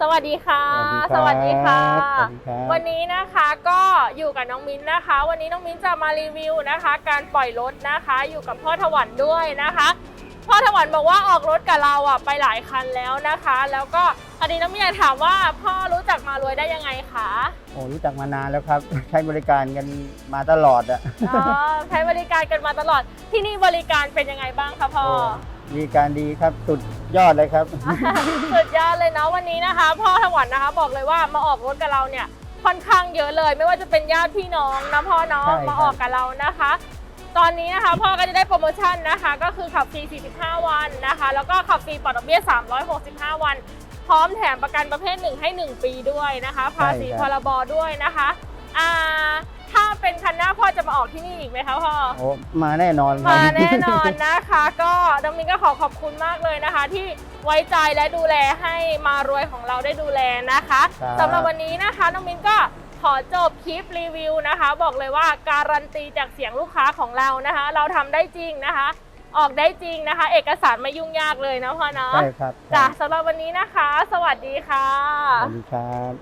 สวัสดีค่ะ สวัสดีครับค่ะสวัสดีครับวันนี้นะคะก็อยู่กับน้องมิ้นนะคะ วันนี้น้องมิ้นจะมารีวิวนะคะ การปล่อยรถนะคะ อยู่กับพ่อถวันด้วยนะคะ พ่อถวันบอกว่าออกรถกับเราอะไปหลายคันแล้วนะคะ แล้วก็อันนี้น้องมิ้นอยากถามว่าพ่อรู้จักมารวยได้ยังไงคะโอ้รู้จักมานานแล้วครับ ใช้บริการกันมาตลอดอะอ๋อใช้บริการกันมาตลอด ที่นี่บริการเป็นยังไงบ้างคะพ่อ บริการดีครับสุดยอดเลยครับ สุดยอดเลยเนาะวันนี้นะคะ พ่อถวันนะคะ บอกเลยว่ามาออกรถกับเราเนี่ยค่อนข้างเยอะเลย ไม่ว่าจะเป็นญาติพี่น้องนะพ่อเนาะใช่ครับมาออกกับเรานะคะ ตอนนี้นะคะพ่อก็จะได้โปรโมชั่นนะคะ ก็คือขับฟรี 45 วันนะคะ แล้วก็ขับฟรีปลอดดอกเบี้ย 365 วัน พร้อมแถมประกันประเภท 1 ให้ 1 ปีด้วยนะคะ ภาษีพรบด้วยนะคะอ่าถ้าเป็นคันหน้าพ่อจะมาออกที่นี่อีกไหมคะพ่อโอ้มาแน่นอนครับมาแน่นอนนะคะ ก็น้องมินก็ขอขอบคุณมากเลยนะคะ ที่ไว้ใจและดูแลให้มารวยของเราได้ดูแลนะคะครับสำหรับวันนี้นะคะน้องมินก็ ขอจบคลิปรีวิวนะคะ บอกเลยว่าการันตีจากเสียงลูกค้าของเรานะคะ เราทำได้จริงนะคะ ออกได้จริงนะคะ เอกสารไม่ยุ่งยากเลยนะพ่อเนาะใช่ครับจ้ะสำหรับวันนี้นะคะ สวัสดีค่ะสวัสดีครับ